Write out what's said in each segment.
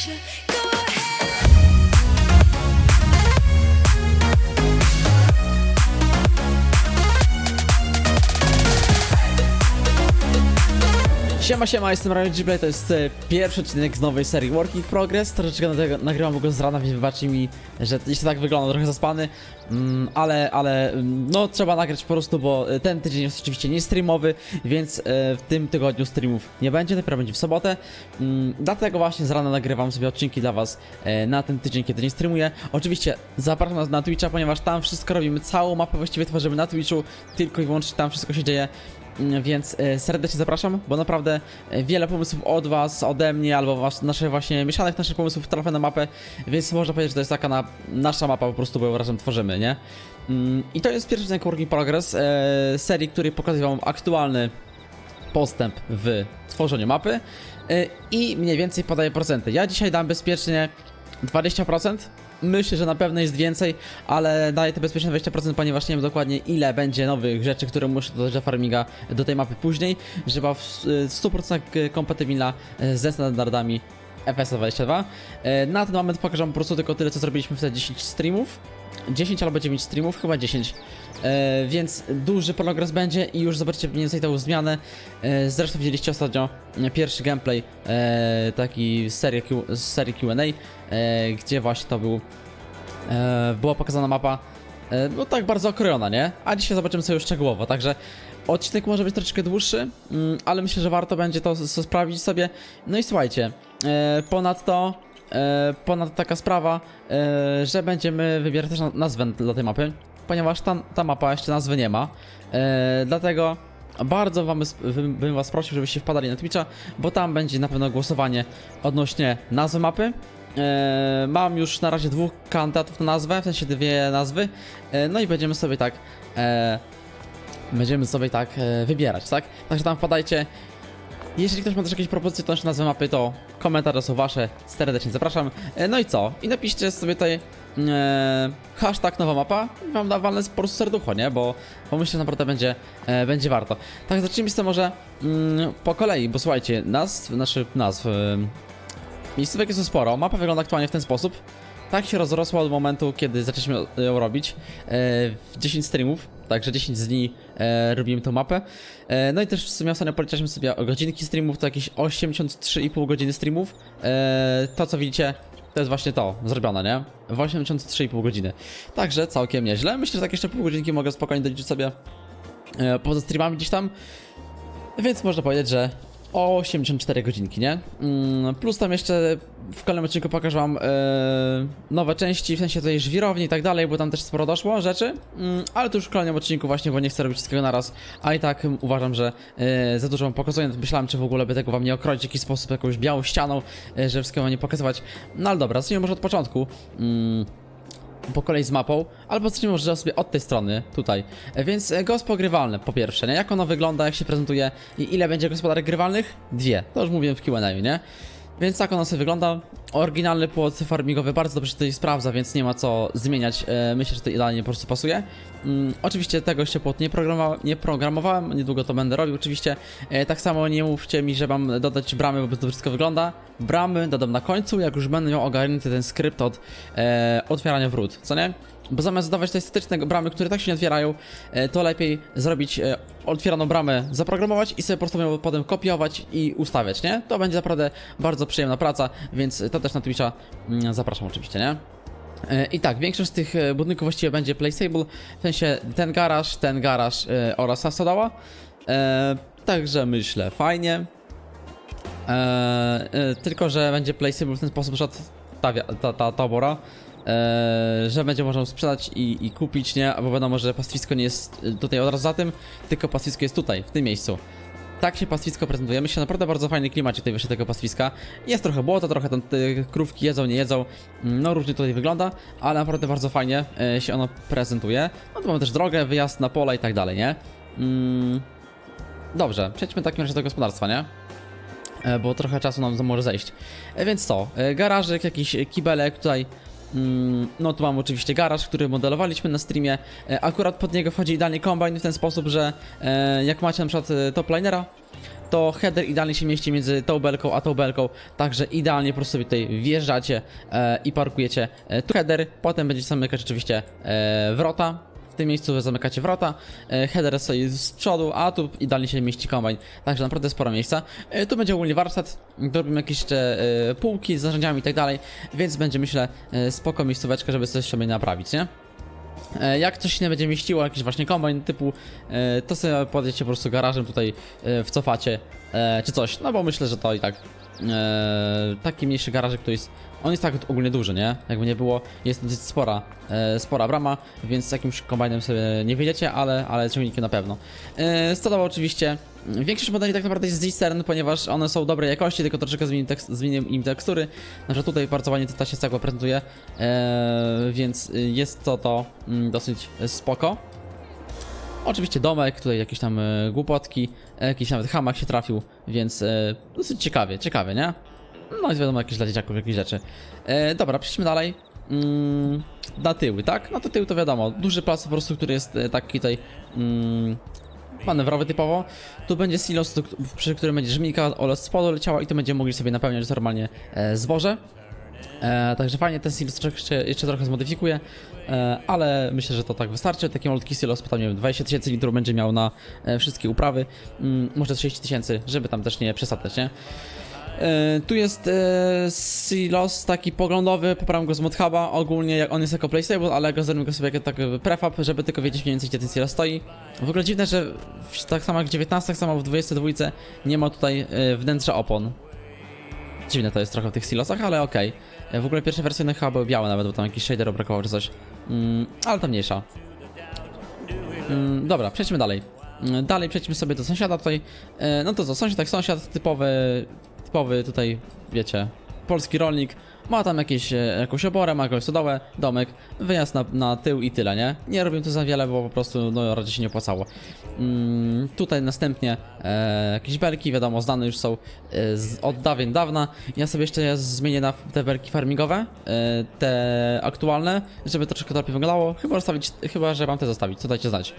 一生。Siema, siema, jestem Ryan Gplay, to jest e, pierwszy odcinek z nowej serii Working Progress. Troszeczkę nagrywam go z rana, więc wybaczcie mi, że jeszcze tak wygląda, trochę zaspany. Mm, ale, ale, mm, no trzeba nagrać po prostu, bo e, ten tydzień jest oczywiście nie streamowy, więc e, w tym tygodniu streamów nie będzie, dopiero będzie w sobotę. Mm, dlatego właśnie z rana nagrywam sobie odcinki dla was e, na ten tydzień, kiedy nie streamuję. Oczywiście zapraszam nas na Twitcha, ponieważ tam wszystko robimy, całą mapę właściwie tworzymy na Twitchu, tylko i wyłącznie tam wszystko się dzieje. Więc e, serdecznie zapraszam, bo naprawdę e, wiele pomysłów od Was, ode mnie, albo was, naszych właśnie mieszanych naszych pomysłów trafia na mapę, więc można powiedzieć, że to jest taka na, nasza mapa po prostu, bo ją razem tworzymy, nie? Mm, I to jest pierwszy odcinek Working Progress, e, serii, który pokazuje Wam aktualny postęp w tworzeniu mapy i mniej więcej podaję procenty. Ja dzisiaj dam bezpiecznie 20%. Myślę, że na pewno jest więcej, ale daję te bezpieczne 20%, ponieważ nie wiem dokładnie ile będzie nowych rzeczy, które muszę dodać do farminga do tej mapy później, żeby w w 100% kompatybilna e, ze standardami FS22. E, Na ten moment pokażę po prostu tylko tyle, co zrobiliśmy w te 10 streamów. 10 albo 9 streamów, chyba 10. E, więc duży progres będzie i już zobaczycie mniej więcej tę zmianę. Zresztą widzieliście ostatnio pierwszy gameplay, taki z serii, z serii Q&A, gdzie właśnie to był, e, była pokazana mapa, e, no tak bardzo okrojona, nie? A dzisiaj zobaczymy sobie szczegółowo, także odcinek może być troszeczkę dłuższy, mm, ale myślę, że warto będzie to, sprawdzić sobie. No i słuchajcie, e, ponadto E, ponad taka sprawa, e, że będziemy wybierać też na- nazwę dla tej mapy, ponieważ ta, ta mapa jeszcze nazwy nie ma. E, dlatego bardzo wam, bym was prosił, żebyście wpadali na Twitcha, bo tam będzie na pewno głosowanie odnośnie nazwy mapy. E, mam już na razie dwóch kandydatów na nazwę, w sensie dwie nazwy. E, no i będziemy sobie tak. E, będziemy sobie tak wybierać, tak? Także tam wpadajcie. Jeżeli ktoś ma też jakieś propozycje odnośnie nazwy mapy, to komentarze są wasze, serdecznie zapraszam. No i co? I napiszcie sobie tutaj e, hashtag nowa mapa i wam da walne po prostu serducho, nie? Bo, bo myślę, że naprawdę będzie, e, będzie warto. Tak, zacznijmy z tym może mm, po kolei, bo słuchajcie, nazw, znaczy nazw, e, miejscówek jest sporo. Mapa wygląda aktualnie w ten sposób. Tak się rozrosła od momentu, kiedy zaczęliśmy ją robić. E, w 10 streamów, także 10 dni e, robimy tą mapę. E, no i też w sumie ostatnio policzyliśmy sobie godzinki streamów, to jakieś 83,5 godziny streamów. To co widzicie, to jest właśnie to, zrobione, nie? W 83,5 godziny. Także całkiem nieźle. Myślę, że tak jeszcze pół godzinki mogę spokojnie doliczyć sobie e, poza streamami gdzieś tam. Więc można powiedzieć, że 84 godzinki, nie? Mm, plus tam jeszcze w kolejnym odcinku pokażę wam e, nowe części, w sensie tej żwirowni i tak dalej, bo tam też sporo doszło rzeczy, mm, ale to już w kolejnym odcinku właśnie, bo nie chcę robić wszystkiego naraz, a i tak uważam, że e, za dużo wam pokazuję, myślałem, czy w ogóle by tego wam nie okroić w jakiś sposób, jakąś białą ścianą, e, że wszystkiego wam nie pokazywać, no ale dobra, zacznijmy może od początku. Mm, po kolei z mapą, albo zacznijmy może sobie od tej strony, tutaj. E, Więc e, gospo grywalne, po pierwsze, nie? Jak ono wygląda, jak się prezentuje i ile będzie gospodarek grywalnych? Dwie. To już mówiłem w Q&A, nie? Więc tak ono sobie wygląda. Oryginalny płot farmingowy bardzo dobrze się tutaj sprawdza, więc nie ma co zmieniać. E, myślę, że to idealnie po prostu pasuje. Mm, oczywiście tego jeszcze płot nie, nie programowałem, niedługo to będę robił oczywiście. E, tak samo nie mówcie mi, że mam dodać bramy, bo to wszystko wygląda. Bramy dodam na końcu, jak już będę miał ogarnięty ten skrypt od e, otwierania wrót, co nie? Bo zamiast dawać te statyczne bramy, które tak się nie otwierają, e, to lepiej zrobić e, otwieraną bramę, zaprogramować i sobie po prostu ją potem kopiować i ustawiać, nie? To będzie naprawdę bardzo przyjemna praca, więc to też na Twitcha mm, zapraszam oczywiście, nie? E, I tak, większość z tych budynków właściwie będzie placeable, w sensie ten garaż, ten garaż oraz. E, także myślę, fajnie. Tylko, że będzie placeable w ten sposób, że ta, ta, ta, ta obora, e, że będzie można sprzedać i, i kupić, nie? Bo wiadomo, że pastwisko nie jest e, tutaj od razu za tym, tylko pastwisko jest tutaj, w tym miejscu. Tak się pastwisko prezentuje. Myślę, naprawdę bardzo fajny klimat tutaj wyszedł tego pastwiska. Jest trochę błota, trochę tam krówki jedzą, nie jedzą. Mm, No różnie tutaj wygląda, ale naprawdę bardzo fajnie e, się ono prezentuje. No tu mamy też drogę, wyjazd na pola i tak dalej, nie? Mm, dobrze, przejdźmy takim razie do gospodarstwa, nie? E, bo trochę czasu nam może zejść. E, Więc co, e, garażyk, jakiś kibelek tutaj. Mm, No tu mam oczywiście garaż, który modelowaliśmy na streamie. E, Akurat pod niego wchodzi idealnie kombajn w ten sposób, że e, jak macie na przykład e, toplinera, to header idealnie się mieści między tą belką a tą belką, także idealnie po prostu sobie tutaj wjeżdżacie i parkujecie tu header, potem będziecie zamykać oczywiście wrota, tym miejscu wy zamykacie wrota, e, header stoi z przodu, a tu idealnie się mieści kombajn, także naprawdę sporo miejsca. E, tu będzie ogólnie warsztat, robimy jakieś jeszcze e, półki z narzędziami i tak dalej, więc będzie myślę spoko miejscóweczka, żeby coś sobie naprawić, nie? Jak coś się nie będzie mieściło, jakiś właśnie kombajn typu, to sobie podjedziecie po prostu garażem tutaj wcofacie, czy coś, no bo myślę, że to i tak e, taki mniejszy garażek to jest, on jest tak ogólnie duży, nie? Jakby nie było, jest dosyć spora, e, spora brama, więc z jakimś kombajnem sobie nie wyjdziecie, ale, ale ciągnikiem na pewno. E, oczywiście, większość modeli tak naprawdę jest z Eastern, ponieważ one są dobrej jakości, tylko troszeczkę zmieniłem, tekst, zmieniłem im tekstury, na przykład tutaj parcowanie to się cegła prezentuje, e, więc jest to to mm, dosyć spoko. Oczywiście domek, tutaj jakieś tam e, głupotki, e, jakiś nawet hamak się trafił, więc e, dosyć ciekawie, ciekawie, nie? No i wiadomo, jakieś dla dzieciaków, jakieś rzeczy. Dobra, przejdźmy dalej. Mm, na tyły, tak? No to tył to wiadomo, duży plac po prostu, który jest taki tutaj mm, manewrowy typowo. Tu będzie silos, przy którym będzie żmijka oraz spodu leciała i tu będziemy mogli sobie napełniać normalnie zboże. E, także fajnie ten silos jeszcze, jeszcze trochę zmodyfikuję, e, ale myślę, że to tak wystarczy. Taki malutki silos, potem nie wiem, 20 tysięcy litrów będzie miał na e, wszystkie uprawy, mm, może 30 tysięcy, żeby tam też nie przesadzać, nie? E, tu jest e, silos taki poglądowy, poprawiam go z modhuba, ogólnie jak on jest jako playstable, ale go zrobimy go sobie jako tak prefab, żeby tylko wiedzieć mniej więcej gdzie ten silos stoi. W ogóle dziwne, że w, tak samo jak w 19, tak samo w 22 nie ma tutaj e, wnętrza opon. Dziwne to jest trochę w tych silosach, ale okej. E, W ogóle pierwsze wersje one chyba były białe nawet, bo tam jakiś shader brakował czy coś. Mm, ale to mniejsza. Mm, dobra, przejdźmy dalej. Mm, Dalej przejdźmy sobie do sąsiada tutaj. E, No to co, sąsiad tak sąsiad, typowy, typowy tutaj, wiecie, polski rolnik. Ma tam jakieś, e, jakąś oborę, ma jakąś stodołę, domek, wyjazd na, na tył i tyle, nie? Nie robię tu za wiele, bo po prostu, no, raczej się nie opłacało. Mm, tutaj następnie e, jakieś belki, wiadomo, znane już są e, z, od dawien dawna. Ja sobie jeszcze je zmienię na te belki farmingowe, e, te aktualne, żeby troszeczkę to lepiej wyglądało. Chyba zostawić, chyba, że mam te zostawić, co dajcie znać.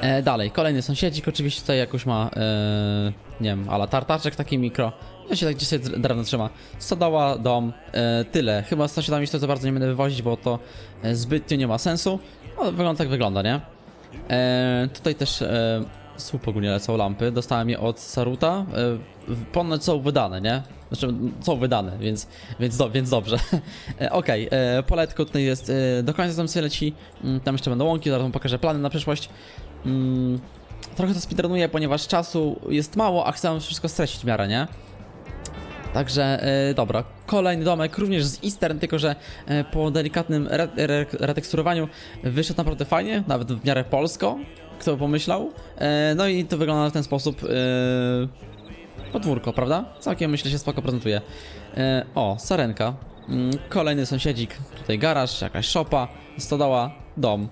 E, dalej, kolejny sąsiedzik oczywiście tutaj jakoś ma, e, nie wiem, ala tartaczek taki mikro. Ja się tak sobie drewno trzyma. Stodoła, dom, e, tyle. Chyba z sąsiadami to za bardzo nie będę wywozić, bo to e, zbytnio nie ma sensu. No, wygląda tak wygląda, nie? E, tutaj też e, słup ogólnie lecą lampy. Dostałem je od Saruta. E, ponoć są wydane, nie? Znaczy, są wydane, więc, więc, do, więc dobrze. E, Okej, e, poletko tutaj jest e, do końca tam sobie leci. Mm, Tam jeszcze będą łąki, zaraz wam pokażę plany na przyszłość. Mm, trochę to speedrunuję, ponieważ czasu jest mało, a chcę wszystko streścić w miarę, nie? Także e, dobra, kolejny domek, również z Eastern, tylko że e, po delikatnym re, re, reteksturowaniu wyszedł naprawdę fajnie, nawet w miarę polsko, kto by pomyślał. E, no i to wygląda w ten sposób e, podwórko, prawda? Całkiem myślę się spoko prezentuje. O, sarenka, mm, kolejny sąsiedzik, tutaj garaż, jakaś szopa, stodoła, dom.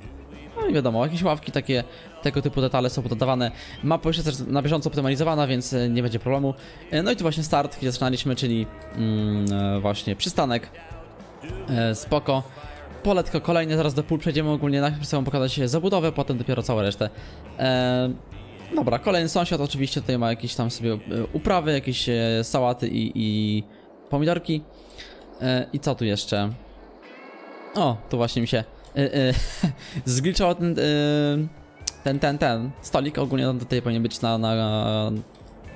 No i wiadomo, jakieś ławki takie, tego typu detale są podawane. Mapa już jest też na bieżąco optymalizowana, więc e, nie będzie problemu. E, No i tu właśnie start, gdzie zaczynaliśmy, czyli mm, e, właśnie przystanek. Spoko. Poletko kolejne, zaraz do pól przejdziemy ogólnie. Najpierw chcę pokazać zabudowę, potem dopiero całą resztę. E, dobra, kolejny sąsiad oczywiście tutaj ma jakieś tam sobie uprawy, jakieś sałaty i, i pomidorki. E, I co tu jeszcze? O, tu właśnie mi się zgliczało ten, ten, ten, ten stolik. Ogólnie on tutaj powinien być na, na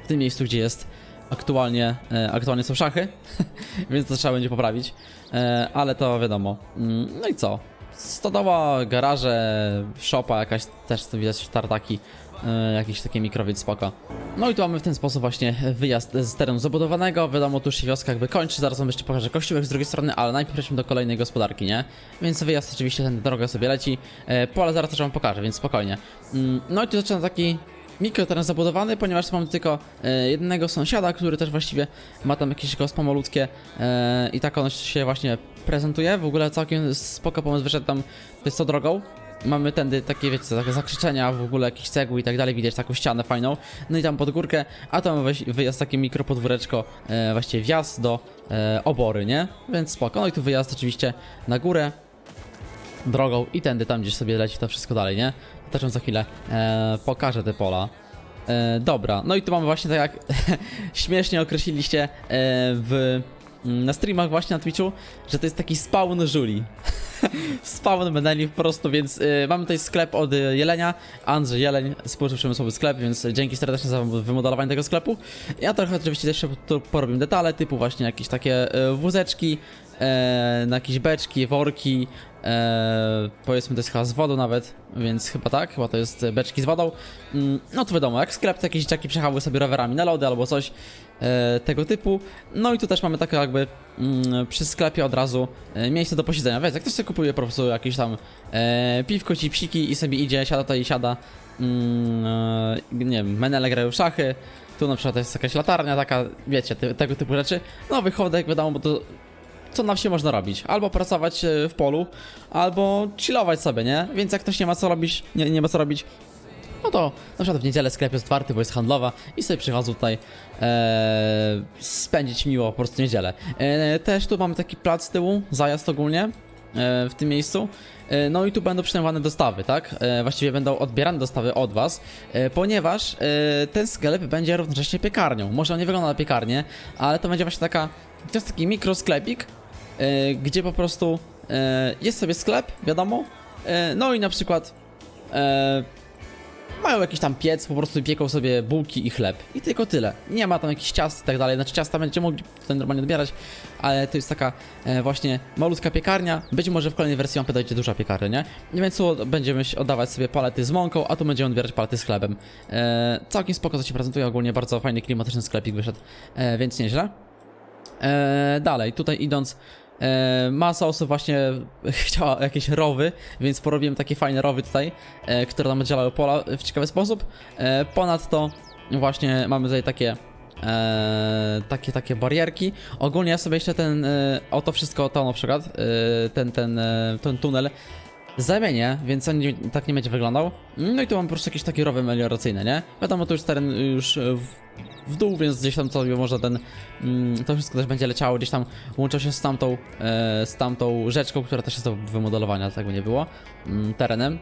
w tym miejscu, gdzie jest aktualnie, e, aktualnie są szachy, więc to trzeba będzie poprawić, e, ale to wiadomo. Mm, No i co? Stodoła, garaże, szopa jakaś, też widać tartaki, e, jakiś taki mikrowiec spoko. No i tu mamy w ten sposób właśnie wyjazd z terenu zabudowanego, wiadomo tu się wioska jakby kończy, zaraz wam jeszcze pokażę kościółek z drugiej strony, ale najpierw przejdźmy do kolejnej gospodarki, nie? Więc wyjazd oczywiście ten drogę sobie leci, e, pole zaraz też wam pokażę, więc spokojnie. Mm, No i tu zaczyna taki mikroteren zabudowany, ponieważ mamy tylko e, jednego sąsiada, który też właściwie ma tam jakieś gospo malutkie e, i tak on się właśnie prezentuje. W ogóle całkiem spoko pomysł wyszedł tam, to jest co drogą. Mamy tędy takie, wiecie, takie zakrzyczenia, w ogóle jakieś cegły i tak dalej, widać taką ścianę fajną. No i tam pod górkę, a tam wyjazd takie mikropodwóreczko, e, właściwie wjazd do e, obory, nie? Więc spoko. No i tu wyjazd oczywiście na górę drogą i tędy tam gdzieś sobie leci to wszystko dalej, nie? Wam za chwilę e, pokażę te pola. E, dobra, no i tu mamy właśnie tak jak śmiesznie określiliście e, w, na streamach właśnie na Twitchu, że to jest taki spawn żuli. spawn meneli po prostu, więc e, mamy tutaj sklep od e, Jelenia, Andrzej Jeleń, społeczny przemysłowy sklep, więc dzięki serdecznie za wymodelowanie tego sklepu. Ja trochę oczywiście jeszcze tu porobimy detale, typu właśnie jakieś takie e, wózeczki, e, na jakieś beczki, worki, e, powiedzmy to jest chyba z wodą nawet, więc chyba tak, chyba to jest beczki z wodą. Mm, no to wiadomo, jak sklep, to jakieś dzieciaki przechały sobie rowerami na lody albo coś e, tego typu. No i tu też mamy takie jakby mm, przy sklepie od razu e, miejsce do posiedzenia. Wiecie, jak ktoś sobie kupuje po prostu jakieś tam e, piwko, cipsiki i sobie idzie, siada tutaj i siada, mm, e, nie wiem, menele grają w szachy, tu na przykład jest jakaś latarnia taka, wiecie, te, tego typu rzeczy. No wychodek, wiadomo, bo to co na wsi można robić? Albo pracować e, w polu, albo chillować sobie, nie? Więc jak ktoś nie ma co robić, nie, nie ma co robić, no to na przykład w niedzielę sklep jest otwarty, bo jest handlowa i sobie przychodzą tutaj e, spędzić miło po prostu niedzielę. E, też tu mamy taki plac z tyłu, zajazd ogólnie e, w tym miejscu. E, No i tu będą przyjmowane dostawy, tak? E, Właściwie będą odbierane dostawy od Was, e, ponieważ ten sklep będzie równocześnie piekarnią. Może on nie wygląda na piekarnię, ale to będzie właśnie taka, to jest taki mikrosklepik, gdzie po prostu jest sobie sklep, wiadomo, no i na przykład mają jakiś tam piec, po prostu pieką sobie bułki i chleb. I tylko tyle. Nie ma tam jakichś ciast i tak dalej. Znaczy ciasta będziecie mogli tutaj normalnie odbierać, ale to jest taka e, właśnie malutka piekarnia. Być może w kolejnej wersji mapy dojdzie duża piekarnia, nie? I Więc tu będziemy oddawać sobie palety z mąką, a tu będziemy odbierać palety z chlebem. E, całkiem spoko to się prezentuje, ogólnie bardzo fajny, klimatyczny sklepik wyszedł, e, więc nieźle. E, dalej, tutaj idąc, masa osób właśnie chciała jakieś rowy, więc porobiłem takie fajne rowy tutaj, e, które nam oddzielały pola w ciekawy sposób. E, ponadto właśnie mamy tutaj takie e, takie, takie barierki. Ogólnie ja sobie jeszcze ten, e, o to wszystko, to na przykład, e, ten, ten, e, ten tunel zamienię, więc on nie, tak nie będzie wyglądał. No i tu mam po prostu jakieś takie rowy melioracyjne, nie? Wiadomo, to już teren już e, w, w dół, więc gdzieś tam sobie można ten, mm, to wszystko też będzie leciało, gdzieś tam łączą się z tamtą, e, z tamtą rzeczką, która też jest do wymodelowania, tak by nie było, mm, terenem.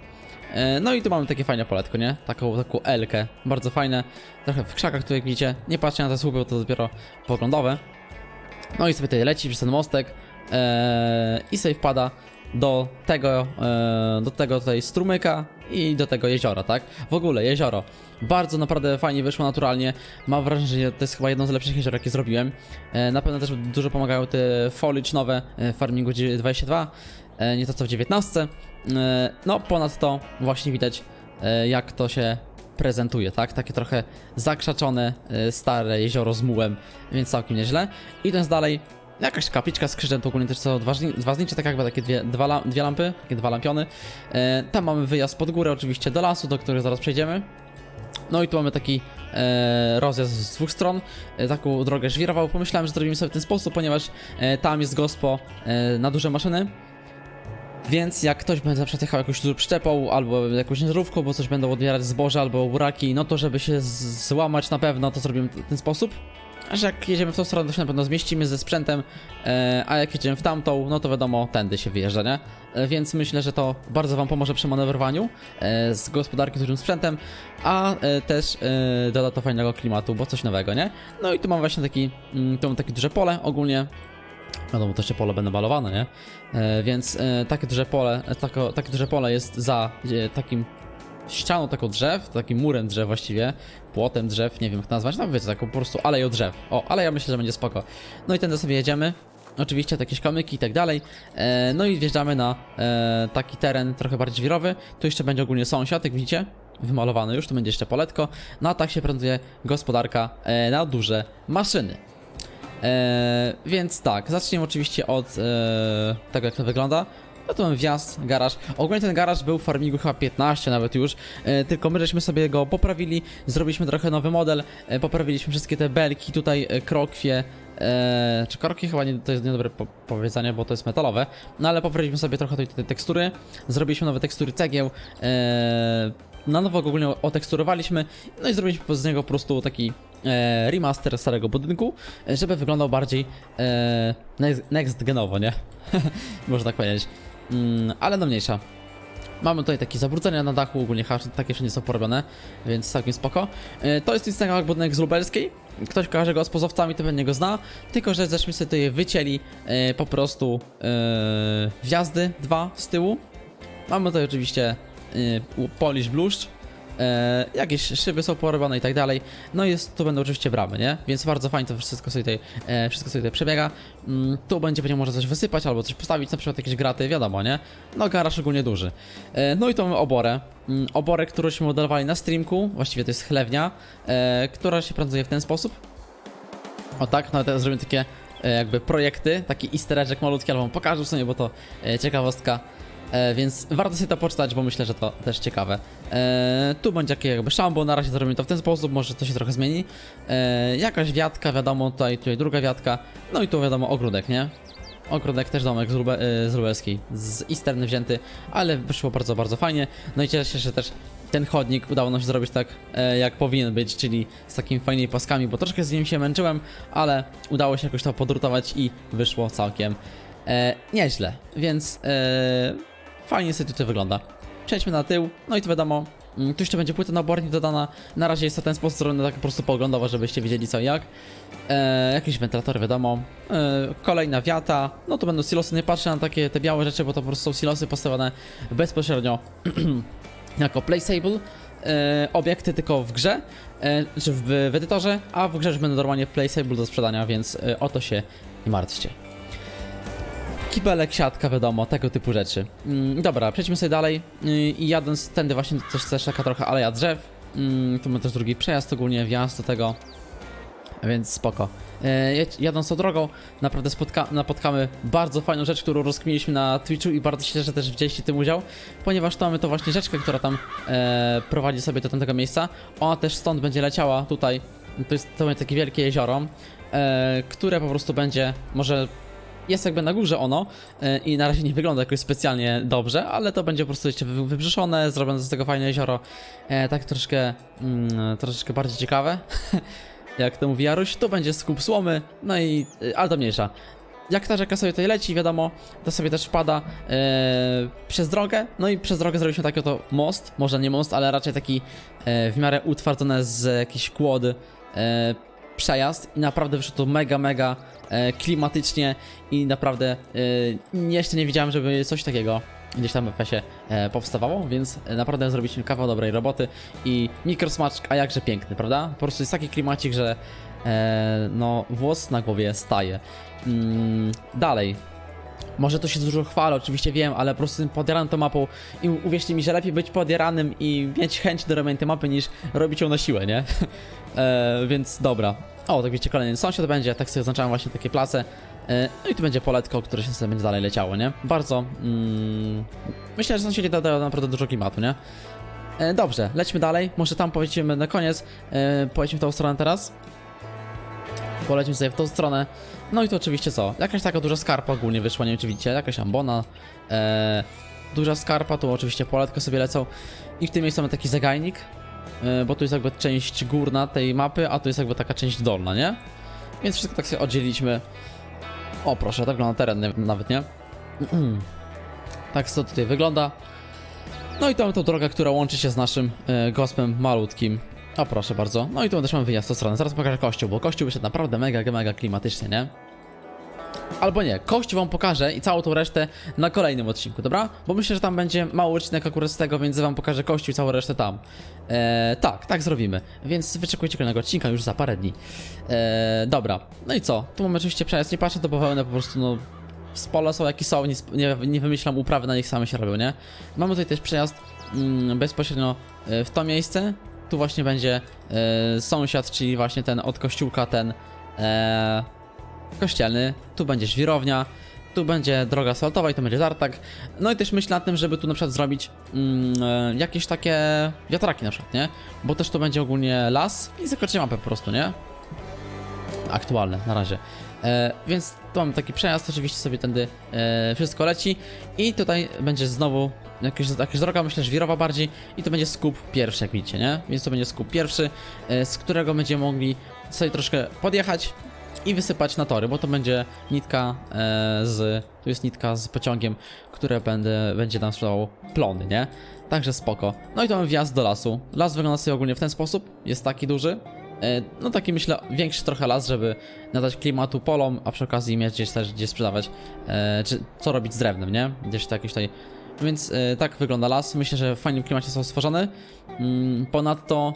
E, No i tu mamy takie fajne poletko, nie? Taką, taką Elkę, bardzo fajne, trochę w krzakach tu jak widzicie, nie patrzcie na te słupy, bo to dopiero poglądowe. No i sobie tutaj leci przez ten mostek e, i sobie wpada do tego, e, do tego tutaj strumyka i do tego jeziora, tak? W ogóle jezioro bardzo naprawdę fajnie wyszło naturalnie. Mam wrażenie, że to jest chyba jedno z lepszych jezior, jakie zrobiłem. E, na pewno też dużo pomagają te foliage nowe e, w Farmingu 22, e, nie to co w 19. E, no ponadto właśnie widać e, jak to się prezentuje, tak? Takie trochę zakrzaczone, e, stare jezioro z mułem, więc całkiem nieźle. Idąc dalej, jakaś kapliczka z krzyżem, to ogólnie też są dwa, zdjęcia, tak jakby takie dwie, dwa, dwie lampy, takie dwa lampiony. E, tam mamy wyjazd pod górę oczywiście do lasu, do którego zaraz przejdziemy. No i tu mamy taki e, rozjazd z dwóch stron, e, taką drogę żwirową. Pomyślałem, że zrobimy sobie w ten sposób, ponieważ e, tam jest gospo e, na duże maszyny. Więc jak ktoś będzie na przykład jechał jakąś dużą przyczepą, albo jakąś ciężarówką, bo coś będą odbierać zboże albo buraki, no to żeby się złamać na pewno, to zrobimy w ten sposób. Że jak jedziemy w tą stronę, to się na pewno zmieścimy ze sprzętem, e, a jak jedziemy w tamtą, no to wiadomo, tędy się wyjeżdża, nie? E, więc myślę, że to bardzo Wam pomoże przy manewrowaniu e, z gospodarki z dużym sprzętem, a też e, doda to fajnego klimatu, bo coś nowego, nie? No i tu mam właśnie taki, mm, tu mam takie duże pole ogólnie, Wiadomo, to jeszcze pole będą malowane, nie? Więc takie duże pole, takie duże pole jest za takim ścianą taką drzew, takim murem drzew właściwie, płotem drzew, nie wiem jak nazwać, no wiecie, taką po prostu aleją drzew. O, ale ja myślę, że będzie spoko. No i tędy sobie jedziemy. Oczywiście jakieś kamyki i tak dalej. E, no i wjeżdżamy na e, taki teren trochę bardziej wirowy. Tu jeszcze będzie ogólnie sąsiad, jak widzicie. Wymalowany już, tu będzie jeszcze poletko. No a tak się prezentuje gospodarka e, na duże maszyny. E, więc tak, zacznijmy oczywiście od e, tego, jak to wygląda. No to mamy wjazd, garaż. Ogólnie ten garaż był w farmingu chyba 15 nawet już, e, tylko my żeśmy sobie go poprawili, zrobiliśmy trochę nowy model, e, poprawiliśmy wszystkie te belki, tutaj e, krokwie, e, czy krokwie chyba nie, to jest niedobre po powiedzenie, bo to jest metalowe, no ale poprawiliśmy sobie trochę tutaj te tekstury, zrobiliśmy nowe tekstury cegieł, e, na nowo go ogólnie oteksturowaliśmy, no i zrobiliśmy z niego po prostu taki e, remaster starego budynku, e, żeby wyglądał bardziej e, next, next genowo, nie? Można tak powiedzieć. Mm, ale no mniejsza. Mamy tutaj takie zabrudzenia na dachu, ogólnie takie wszędzie są porobione, więc całkiem spoko. E, To jest ten budynek z lubelskiej. Ktoś kojarzy go z pozowcami, to pewnie go zna. Tylko, że żeśmy sobie tutaj wycięli e, po prostu e, wjazdy dwa z tyłu. Mamy tutaj oczywiście polish bluszcz, e, jakieś szyby są porobione i tak dalej. No jest, tu będą oczywiście bramy, nie? Więc bardzo fajnie to wszystko sobie tutaj, e, wszystko sobie tutaj przebiega. Mm, tu będzie będzie można coś wysypać albo coś postawić, na przykład jakieś graty, wiadomo, nie? No garaż ogólnie duży. E, no i mamy oborę. Mm, oborę, którąśmy modelowali na streamku, właściwie to jest chlewnia, e, która się prezentuje w ten sposób. O tak, no teraz zrobimy takie e, jakby projekty, taki easter malutki, ale wam pokażę w sumie, bo to e, ciekawostka. E, więc warto sobie to poczytać, bo myślę, że to też ciekawe. E, tu będzie jakby szambo, na razie zrobimy to w ten sposób, może to się trochę zmieni. E, jakaś wiatka, wiadomo, tutaj, tutaj druga wiatka, no i tu wiadomo ogródek, nie? Ogródek też domek z, Lube, e, z Lubelskiej, z Easterny wzięty, ale wyszło bardzo, bardzo fajnie. No i cieszę się, że też ten chodnik udało nam się zrobić tak, e, jak powinien być, czyli z takimi fajnymi paskami, bo troszkę z nim się męczyłem, ale udało się jakoś to podrutować i wyszło całkiem e, nieźle, więc e, fajnie tutaj wygląda. Przejdźmy na tył, no i tu wiadomo, mm, tu jeszcze będzie płyta na dodana, na razie jest to ten sposób zrobiony tak po prostu poglądowo, żebyście wiedzieli co i jak. E, jakieś wentylatory wiadomo, e, kolejna wiata, no to będą silosy, nie patrzę na takie te białe rzeczy, bo to po prostu są silosy postawione bezpośrednio jako placeable e, obiekty tylko w grze, e, czy w, w edytorze, a w grze już będą normalnie placeable do sprzedania, więc e, o to się nie martwcie. Kibelek, siatka, wiadomo, tego typu rzeczy. Mm, dobra, przejdźmy sobie dalej yy, i jadąc tędy właśnie jest też taka trochę aleja drzew. Mm, tu mamy też drugi przejazd ogólnie, wjazd do tego, więc spoko. Jedź- jadąc tą drogą, naprawdę spotka napotkamy bardzo fajną rzecz, którą rozkminiliśmy na Twitchu i bardzo się cieszę, że też wzięliście tym udział, ponieważ to mamy to właśnie rzeczkę, która tam e, prowadzi sobie do tamtego miejsca. Ona też stąd będzie leciała tutaj. To jest to będzie takie wielkie jezioro, e, które po prostu będzie, może jest jakby na górze ono e, i na razie nie wygląda jakoś specjalnie dobrze, ale to będzie po prostu jeszcze wy- wybrzeszone, zrobione z tego fajne jezioro, e, tak troszeczkę, mm, troszeczkę bardziej ciekawe, jak to mówi Jaruś, tu będzie skup słomy, no i, e, ale to mniejsza. Jak ta rzeka sobie tutaj leci, wiadomo, to sobie też wpada e, przez drogę, no i przez drogę zrobiliśmy taki oto most, może nie most, ale raczej taki w miarę utwardzone z jakichś kłody przejazd. I naprawdę wyszło to mega, mega klimatycznie i naprawdę e, jeszcze nie widziałem, żeby coś takiego gdzieś tam w FPS-ie e, powstawało, więc e, naprawdę zrobiliśmy kawał dobrej roboty i mikrosmaczk, a jakże piękny, prawda? Po prostu jest taki klimacik, że e, no włos na głowie staje. Mm, dalej, może to się dużo chwalę, oczywiście wiem, ale po prostu podjarany tą mapą i uwierzcie mi, że lepiej być podjaranym i mieć chęć do robienia tej mapy niż robić ją na siłę, nie? e, więc dobra. O, tak wiecie, kolejny sąsiad będzie, tak sobie oznaczałem właśnie takie place. E, no i tu będzie poletko, które się sobie będzie dalej leciało, nie? Bardzo, mm, myślę, że sąsiedzi dodają naprawdę dużo klimatu, nie? E, dobrze, lećmy dalej, może tam powiedzmy na koniec, e, pojedźmy w tą stronę teraz. Polecimy sobie w tą stronę. No i to oczywiście co? Jakaś taka duża skarpa ogólnie wyszła, nie wiem czy widzicie, jakaś ambona. E, duża skarpa, tu oczywiście poletko sobie lecą. I w tym miejscu mamy taki zagajnik, bo tu jest jakby część górna tej mapy, a tu jest jakby taka część dolna, nie? Więc wszystko tak sobie oddzieliliśmy. O proszę, tak wygląda teren nie- nawet, nie? tak to tutaj wygląda. No i to mamy tą drogę, która łączy się z naszym e, gospem malutkim. O proszę bardzo. No i tu też mamy wyjazd w tą stronę. Zaraz pokażę kościół, bo kościół wyszedł naprawdę mega, mega klimatycznie, nie? Albo nie, kościół wam pokażę i całą tą resztę na kolejnym odcinku, dobra? Bo myślę, że tam będzie mały odcinek akurat z tego, więc wam pokażę kościół i całą resztę tam. Eee, tak, tak zrobimy. Więc wyczekujcie kolejnego odcinka już za parę dni. Eee, dobra, no i co? Tu mamy oczywiście przejazd, nie patrzę, to bawełnę po prostu, no... Z pola są jakie są, nic, nie, nie wymyślam, uprawy na nich same się robią, nie? Mamy tutaj też przejazd mm, bezpośrednio e, w to miejsce. Tu właśnie będzie e, sąsiad, czyli właśnie ten od kościółka, ten e, kościelny. Tu będzie żwirownia, tu będzie droga asfaltowa i tu będzie tartak. No i też myślę nad tym, żeby tu na przykład zrobić mm, e, jakieś takie wiatraki na przykład, nie? Bo też tu będzie ogólnie las i zakończymy mapę po prostu, nie? aktualne na razie. E, więc tu mamy taki przejazd, oczywiście sobie tędy e, wszystko leci i tutaj będzie znowu jakaś, jakaś droga, myślę, żwirowa bardziej i to będzie skup pierwszy, jak widzicie, nie? Więc to będzie skup pierwszy, e, z którego będziemy mogli sobie troszkę podjechać i wysypać na tory, bo to będzie nitka e, z. Tu jest nitka z pociągiem, które będę, będzie nam sprzedawał plony, nie? Także spoko. No i to mamy wjazd do lasu. Las wygląda sobie ogólnie w ten sposób. Jest taki duży. E, no taki myślę większy trochę las, żeby nadać klimatu polom, a przy okazji mieć gdzieś też gdzie sprzedawać, e, czy co robić z drewnem, nie? Gdzieś to jakieś tutaj. Więc tak wygląda las. Myślę, że w fajnym klimacie są stworzone. Mm, ponadto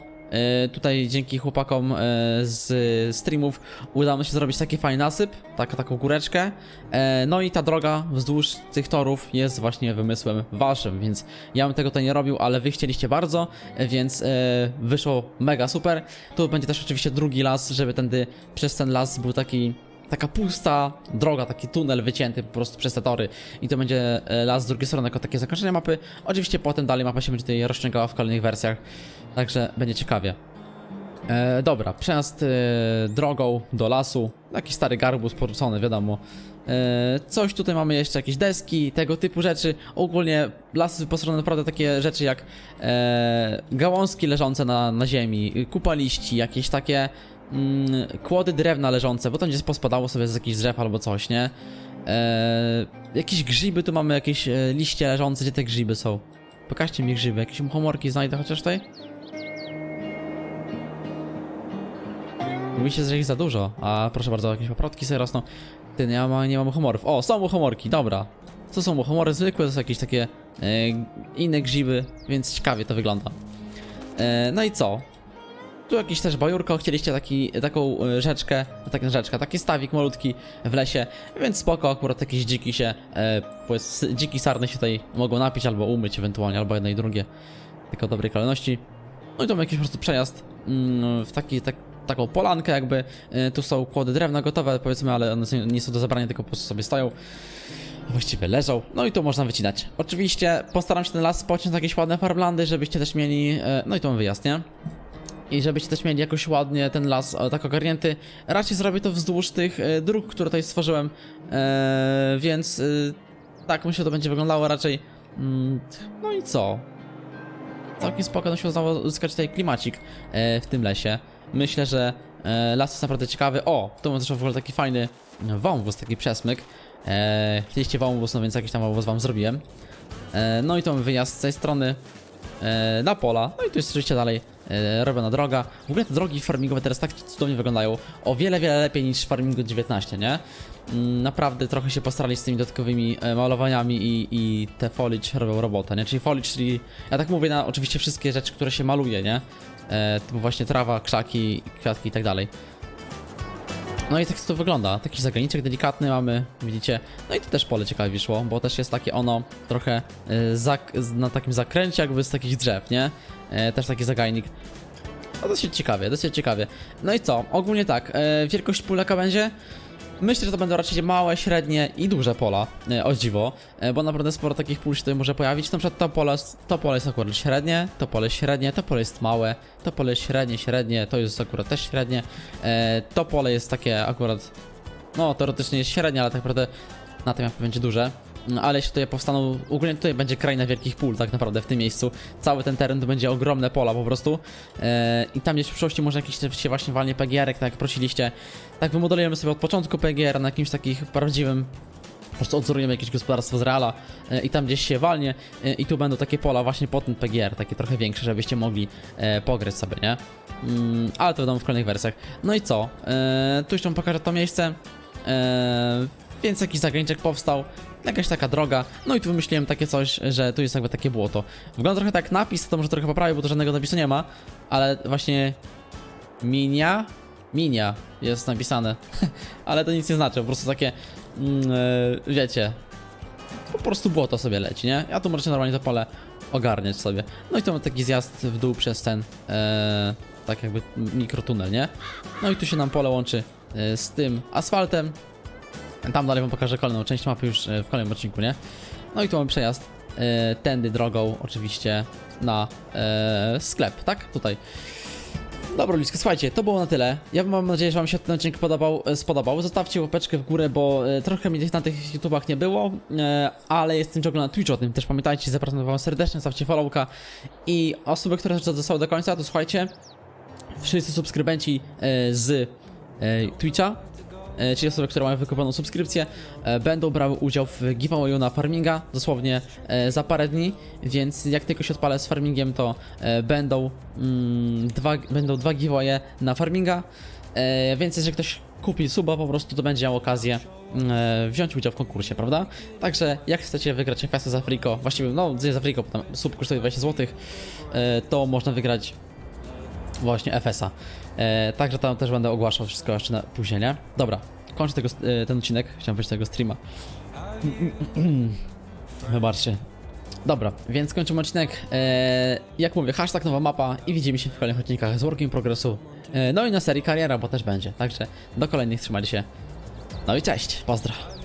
tutaj dzięki chłopakom e, z streamów udało mi się zrobić taki fajny nasyp, taka, taką góreczkę. E, no i ta droga wzdłuż tych torów jest właśnie wymysłem waszym, więc ja bym tego tutaj nie robił, ale wy chcieliście bardzo, e, więc e, wyszło mega super. Tu będzie też oczywiście drugi las, żeby tędy przez ten las był taki taka pusta droga, taki tunel wycięty po prostu przez te tory i to będzie e, las z drugiej strony jako takie zakończenie mapy. Oczywiście potem dalej mapa się będzie tutaj rozciągała w kolejnych wersjach, także będzie ciekawie. E, dobra, przejazd e, drogą do lasu, taki stary garbus porzucony, wiadomo. E, coś tutaj mamy jeszcze, jakieś deski, tego typu rzeczy. Ogólnie las jest wyposażony naprawdę takie rzeczy jak e, gałązki leżące na, na ziemi, kupa liści, jakieś takie mm, kłody drewna leżące, bo to gdzieś pospadało sobie z jakichś drzew albo coś, nie? E, jakieś grzyby, tu mamy jakieś e, liście leżące, gdzie te grzyby są? Pokażcie mi grzyby, jakieś muchomorki znajdę chociaż tutaj? Mówi się, że ich za dużo, a proszę bardzo, jakieś paprotki sobie rosną. Nie ma, nie mam humorów. O, są muchomorki, dobra. Co są muchomory zwykłe, to są jakieś takie e, inne grzyby, więc ciekawie to wygląda. E, no i co? Tu jakieś też bajurko, chcieliście taki, taką e, rzeczkę, taką rzeczkę, taki stawik malutki w lesie, więc spoko, akurat jakieś dziki się, e, dziki sarny się tutaj mogą napić albo umyć ewentualnie, albo jedno i drugie, tylko dobrej kolejności. No i to jakiś po prostu przejazd mm, w taki, tak, taką polankę jakby, e, tu są kłody drewna gotowe powiedzmy, ale one nie są do zabrania, tylko po prostu sobie stoją. Właściwie leżą, no i tu można wycinać. Oczywiście postaram się ten las pociąć na jakieś ładne farmlandy, żebyście też mieli, e, no i to nie? I żebyście też mieli jakoś ładnie ten las e, tak ogarnięty. Raczej zrobię to wzdłuż tych dróg, które tutaj stworzyłem. Więc tak myślę, to będzie wyglądało raczej. Mm, no i co? Całkiem spoko, no się udało uzyskać tutaj klimacik w tym lesie. Myślę, że e, las jest naprawdę ciekawy. O, tu mam też w ogóle taki fajny wąwóz, taki przesmyk. E, chcieliście wąwóz, no więc jakiś tam wąwóz wam zrobiłem. E, no i to wyjazd z tej strony na pola. No i tu jest oczywiście dalej e, robiona droga. W ogóle te drogi farmingowe teraz tak cudownie wyglądają. O wiele, wiele lepiej niż farmingu 19, nie? Mm, Naprawdę trochę się postarali z tymi dodatkowymi malowaniami i, i te foliage robią robotę, nie? Czyli foliage, czyli... Ja tak mówię na oczywiście wszystkie rzeczy, które się maluje, nie? E, typu właśnie trawa, krzaki, kwiatki i tak dalej. No i tak to wygląda. Taki zagraniczek delikatny mamy, widzicie. No i to też pole ciekawe wyszło, bo też jest takie ono trochę e, na takim zakręcie jakby z takich drzew, nie? E, też taki zagajnik. No dosyć ciekawie, dosyć ciekawie. No i co? Ogólnie tak, e, wielkość póleka będzie. Myślę, że to będą raczej małe, średnie i duże pola, e, o dziwo, e, bo naprawdę sporo takich pól się tutaj może pojawić. Na przykład to pole, to pole jest akurat średnie, to pole średnie, to pole jest małe, to pole średnie, średnie, to jest akurat też średnie. E, to pole jest takie akurat, no teoretycznie jest średnie, ale tak naprawdę na tym mapie będzie duże. No, Ale jeśli tutaj powstaną, ogólnie tutaj będzie kraina wielkich pól tak naprawdę w tym miejscu. Cały ten teren to będzie ogromne pola po prostu. E, I tam gdzieś w przyszłości może jakiś się właśnie walnie PGR-ek, tak jak prosiliście. Tak wymodelujemy sobie od początku PGR na jakimś takich prawdziwym po prostu odzorujemy jakieś gospodarstwo z Reala e, i tam gdzieś się walnie e, i tu będą takie pola właśnie pod ten PGR, takie trochę większe, żebyście mogli e, pograć sobie, nie? Mm, ale to wiadomo w kolejnych wersjach. No i co? E, tu jeszcze wam pokażę to miejsce. E, więc jakiś zagraniczek powstał, jakaś taka droga. No i tu wymyśliłem takie coś, że tu jest jakby takie błoto. Wygląda trochę tak napis, to może trochę poprawię, bo to żadnego napisu nie ma, ale właśnie Minia? Minia jest napisane, ale to nic nie znaczy, po prostu takie, e, wiecie, po prostu błoto sobie leci, nie? Ja tu możecie normalnie to pole ogarniać sobie. No i to mamy taki zjazd w dół przez ten, e, tak jakby mikrotunel, nie? No i tu się nam pole łączy e, z tym asfaltem. Tam dalej wam pokażę kolejną część mapy już e, w kolejnym odcinku, nie? No i tu mamy przejazd e, tędy drogą oczywiście na e, sklep, tak? Tutaj. Dobra, ludzkie, słuchajcie, to było na tyle. Ja mam nadzieję, że Wam się ten odcinek podobał, spodobał. Zostawcie łapeczkę w górę, bo trochę tych na tych YouTubach nie było, ale jestem ciągle na Twitchu, o tym też pamiętajcie. Zapraszam Wam serdecznie, zostawcie followka. I osoby, które zostały do końca, to słuchajcie, wszyscy subskrybenci z Twitcha czyli osoby, które mają wykupioną subskrypcję, e, będą brały udział w giveawayu na farminga, dosłownie e, za parę dni, więc jak tylko się odpalę z farmingiem, to e, będą, mm, dwa, będą dwa giveawaye na farminga, e, więc jeżeli ktoś kupi suba po prostu, to będzie miał okazję e, wziąć udział w konkursie, prawda? Także jak chcecie wygrać FS z Afriko, właściwie no nie z Afriko, bo tam sub kosztuje 20 zł, e, to można wygrać właśnie FS-a. E, także tam też będę ogłaszał wszystko jeszcze na później, nie? Dobra, kończę tego, e, ten odcinek, chciałem powiedzieć tego streama. Wybaczcie. Dobra, więc kończymy odcinek. E, jak mówię, hashtag nowa mapa i widzimy się w kolejnych odcinkach z Working Progressu. No i na serii kariera, bo też będzie. Także do kolejnych trzymajcie się. No i cześć, pozdro.